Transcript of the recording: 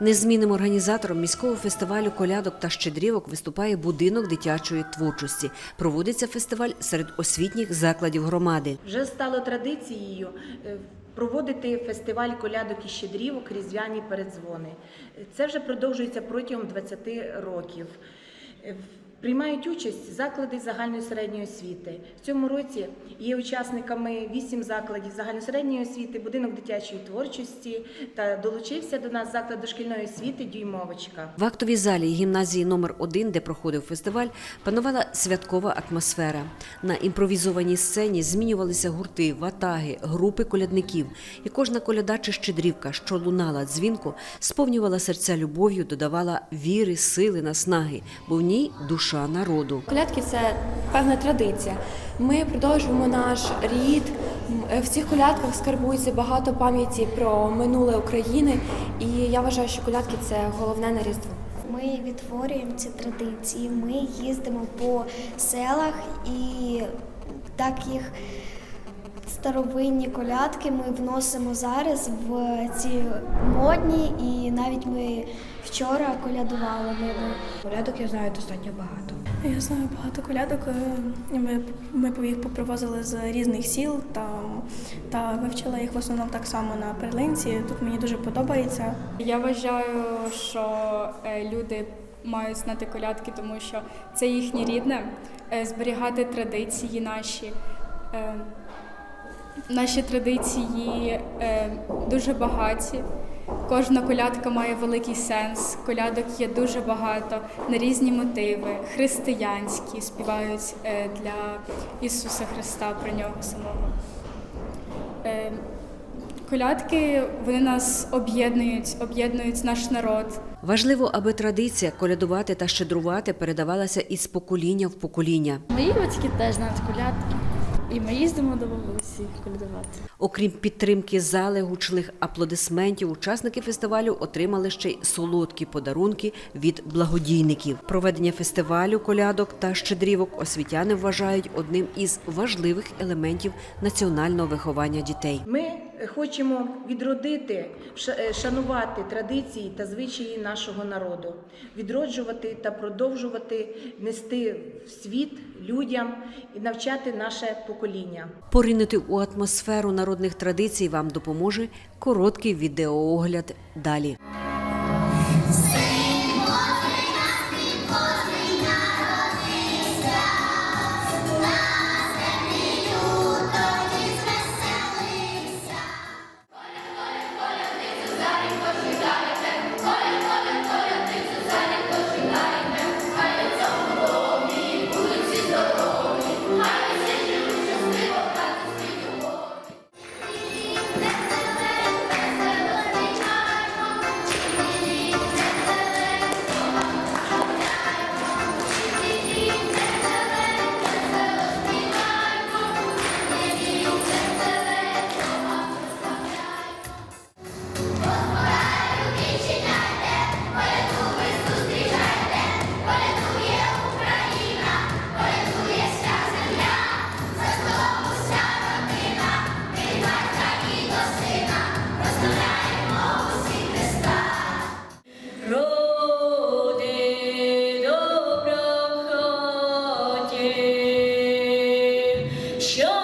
Незмінним організатором міського фестивалю колядок та щедрівок виступає будинок дитячої творчості. Проводиться фестиваль серед освітніх закладів громади. Вже стало традицією е, проводити фестиваль колядок і щедрівок різдвяні передзвони. Це вже продовжується протягом 20 років. Приймають участь заклади загальної середньої освіти. В цьому році є учасниками вісім закладів загальної середньої освіти, будинок дитячої творчості та долучився до нас заклад дошкільної освіти Дюймовочка. В актовій залі гімназії номер 1 де проходив фестиваль, панувала святкова атмосфера. На імпровізованій сцені змінювалися гурти, ватаги, групи колядників, і кожна коляда чи щедрівка, що лунала дзвінку, сповнювала серця любов'ю, додавала віри, сили, наснаги, бо в ній душа народу. Колядки це певна традиція. Ми продовжуємо наш рід. В цих колядках скарбується багато пам'яті про минуле України, і я вважаю, що колядки це головне на різдво. Ми відтворюємо ці традиції, ми їздимо по селах і так їх старовинні колядки ми вносимо зараз в ці модні, і навіть ми вчора колядували ними. Порядок я знаю достатньо багато. Я знаю багато колядок. е, Ми, ми їх попривозили з різних сіл та, та вивчила їх в основному так само на перлинці. Тут мені дуже подобається. Я вважаю, що е, люди мають знати колядки, тому що це їхнє рідне, е, зберігати традиції наші. Наші традиції е, дуже багаті. Кожна колядка має великий сенс. Колядок є дуже багато на різні мотиви, християнські співають е, для Ісуса Христа про нього самого. Е, Колядки вони нас об'єднують, об'єднують наш народ. Важливо, аби традиція колядувати та щедрувати передавалася із покоління в покоління. Мої батьки теж знають колядки, і ми їздимо до бабусі колядувати. Окрім підтримки зали, гучних аплодисментів, учасники фестивалю отримали ще й солодкі подарунки від благодійників. Проведення фестивалю колядок та щедрівок освітяни вважають одним із важливих елементів національного виховання дітей. Ми хочемо відродити, е, шанувати традиції та звичаї нашого народу, відроджувати та продовжувати нести в світ людям і навчати наше покоління. Поринути у атмосферу народних традицій вам допоможе короткий відеоогляд далі. show